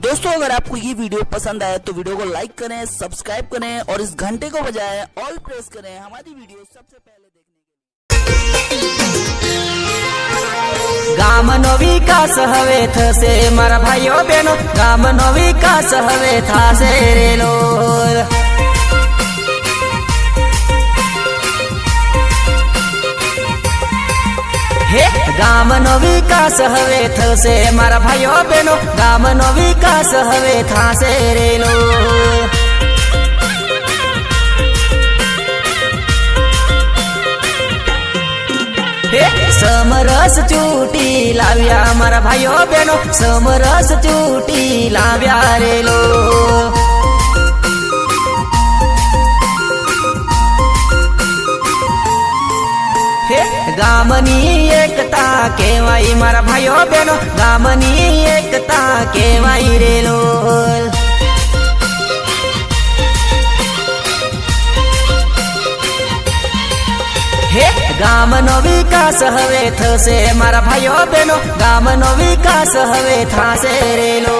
दोस्तों अगर आपको ये वीडियो पसंद आए तो वीडियो को लाइक करें सब्सक्राइब करें और इस घंटे को बजाएं ऑल प्रेस करें हमारी वीडियो सबसे पहले देखने ગામનો વિકાસ હવે થશે મારા ભાઈઓ બહેનો ગામનો વિકાસ હવે થશે રેલો હે ગામનો વિકાસ હવે થશે મારા ભાઈઓ બહેનો ગામનો વિકાસ હવે થાશે હે, સમરસ ચૂંટી લાવ્યા મારા ભાઈઓ બહેનો. સમરસ ચૂંટી લાવ્યા રેલો. ગામની મારા ભાઈઓ બહેનો, ગામની એકતા કેવાય રેલો હે, ગામનો વિકાસ હવે થશે મારા ભાઈઓ બહેનો, ગામનો વિકાસ હવે થશે રેલો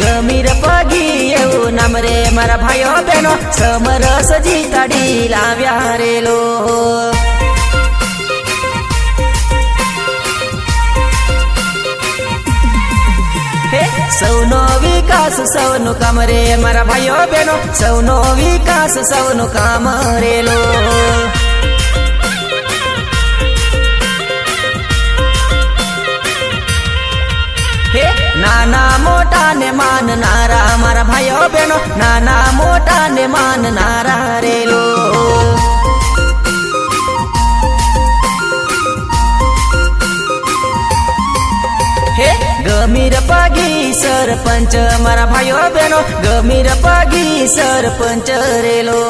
ગમીર પગી એવું નામ રે મારા ભાઈઓ બહેનો. સમરસ જીતાડી લાવ્યા રેલો સૌનો વિકાસ, સૌનું કામ રે મારા ભાઈઓ બહેનો. સૌનો વિકાસ, સૌનું કામ રેલો મોટા ને માનનારા મારા ભાઈઓ બહેનો, નાના મોટા ને માનનારા રેલો ગમીર પાગી સરપંચ મારા ભાઈઓ બહેનો, ગમીર પાગી સરપંચ રેલો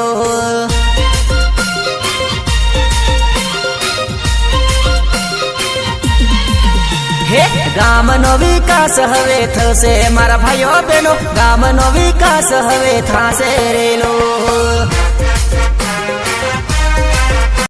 ગામનો વિકાસ હવે થશે. મારા ભાઈઓ બહેનો ગામનો વિકાસ હવે થશે રેલો.